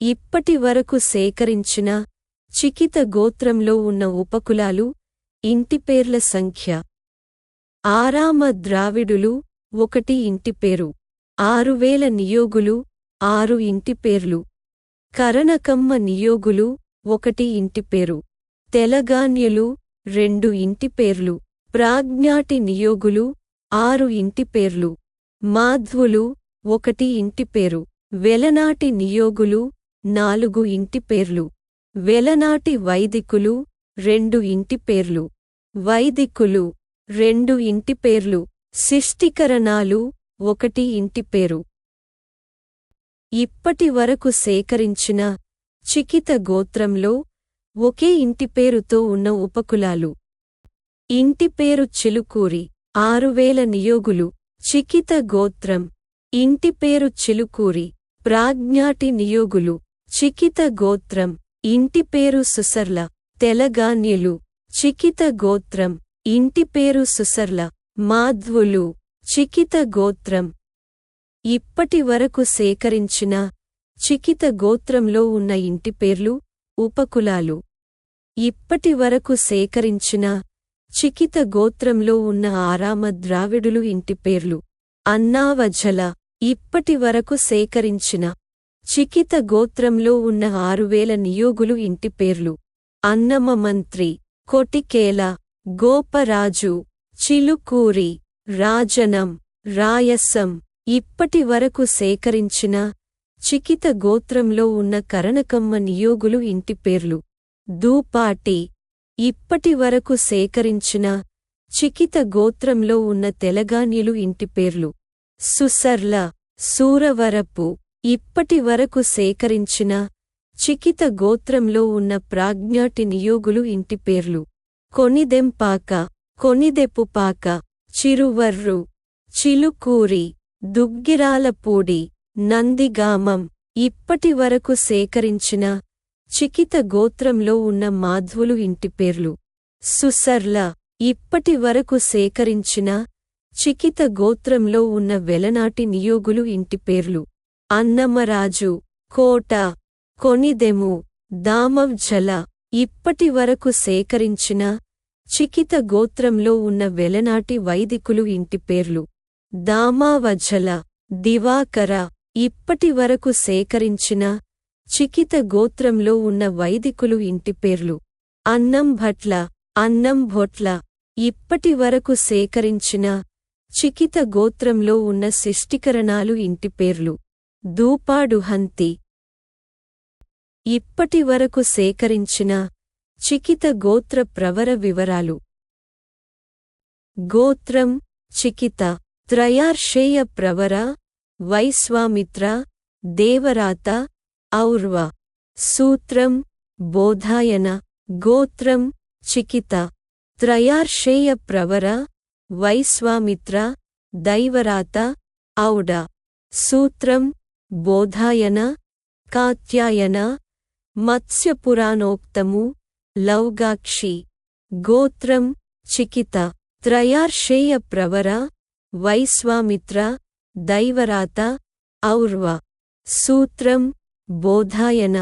ఇప్పటి వరకు సేకరించిన చికిత గోత్రంలో ఉన్న ఉపకులాలు ఇంటిపేర్ల సంఖ్య. ఆరామ ద్రావిడులు ఒకటి ఇంటిపేరు ఆరువేల నియోగులు ఆరు ఇంటిపేర్లు కరణకమ్మ నియోగులు ఒకటి ఇంటిపేరు తెలగాన్యులు రెండు ఇంటిపేర్లు ప్రాజ్ఞాటి నియోగులు ఆరు ఇంటిపేర్లు మాధ్వులు ఒకటి ఇంటిపేరు వెలనాటి నియోగులు నాలుగు ఇంటి పేర్లు. వెలనాటి వైదికులు రెండు ఇంటి పేర్లు. వైదికులు రెండు ఇంటి పేర్లు. శిష్టికరణాలు ఒకటి ఇంటి పేరు. ఇప్పటి వరకు సేకరించిన చికిత గోత్రంలో ఒకే ఇంటి పేరుతో ఉన్న ఉపకులాలు. ఇంటిపేరు చిలుకూరి ఆరువేల నియోగులు. చికిత గోత్రం. ఇంటిపేరు చిలుకూరి ప్రాజ్ఞాటి నియోగులు. చికిత గోత్రం ఇంటిపేరు సుసర్ల తెలగాన్యులు చికిత గోత్రం ఇంటిపేరు సుసర్ల మాధ్వులు. చికిత గోత్రం. ఇప్పటి వరకు సేకరించిన చికిత గోత్రంలో ఉన్న ఇంటిపేర్లు ఉపకులాలు. ఇప్పటి వరకు సేకరించిన చికిత గోత్రంలో ఉన్న ఆరామ ద్రావిడులు ఇంటిపేర్లు అన్నావజల ఇప్పటి వరకు సేకరించిన చికిత గోత్రంలో ఉన్న ఆరువేల నియోగులు ఇంటి పేర్లు. అన్నమమంత్రి కొటికేల గోపరాజు చిలుకూరి రాజనం రాయసం ఇప్పటి వరకు సేకరించిన చికిత గోత్రంలో ఉన్న కరణకమ్మ నియోగులు ఇంటి పేర్లు. దూపాటి ఇప్పటి వరకు సేకరించిన చికిత గోత్రంలో ఉన్న తెలగాన్యులు ఇంటి పేర్లు. సుసర్ల సూరవరపు ఇప్పటి వరకు సేకరించిన చికిత గోత్రంలో ఉన్న ప్రాజ్ఞాటి నియోగులు ఇంటి పేర్లు. కొనిదెంపాక కొనిదెపుపాక చిరువర్రు చిలుకూరి దుగ్గిరాలపూడి నందిగామం ఇప్పటి వరకు సేకరించిన చికిత గోత్రంలో ఉన్న మాధ్వులు ఇంటి పేర్లు. సుసర్ల ఇప్పటి వరకు సేకరించిన చికిత గోత్రంలో ఉన్న వెలనాటి నియోగులు ఇంటి పేర్లు. అన్నమరాజు కోట కొనిదెము దామవ్జల ఇప్పటి వరకు సేకరించిన చికిత గోత్రంలో ఉన్న వెలనాటి వైదికులు ఇంటి పేర్లు. దామావజల దివాకర ఇప్పటి వరకు సేకరించిన చికిత గోత్రంలో ఉన్న వైదికులు ఇంటిపేర్లు అన్నం భట్ల అన్నం భొట్ల ఇప్పటి వరకు సేకరించిన చికిత గోత్రంలో ఉన్న శిష్టికరణాలు ఇంటి పేర్లు. దూపాడు హంతి ఇప్పటి వరకు సేకరించిన చికిత గోత్ర ప్రవర వివరాలు. గోత్రం చికిత త్రయార్షేయ ప్రవర వైశ్వామిత్ర దేవరాత ఔర్వ. సూత్రం బోధాయన గోత్రం చికిత త్రయార్షేయ ప్రవర వైశ్వామిత్ర దైవరాత ఔడ. సూత్రం బోధాయన కాత్యాయన మత్స్యపురాణోక్తము లౌగాక్షి గోత్రం చికిత త్రయార్షేయ ప్రవర వైశ్వామిత్ర దైవరాత ఔర్వ సూత్రం బోధాయన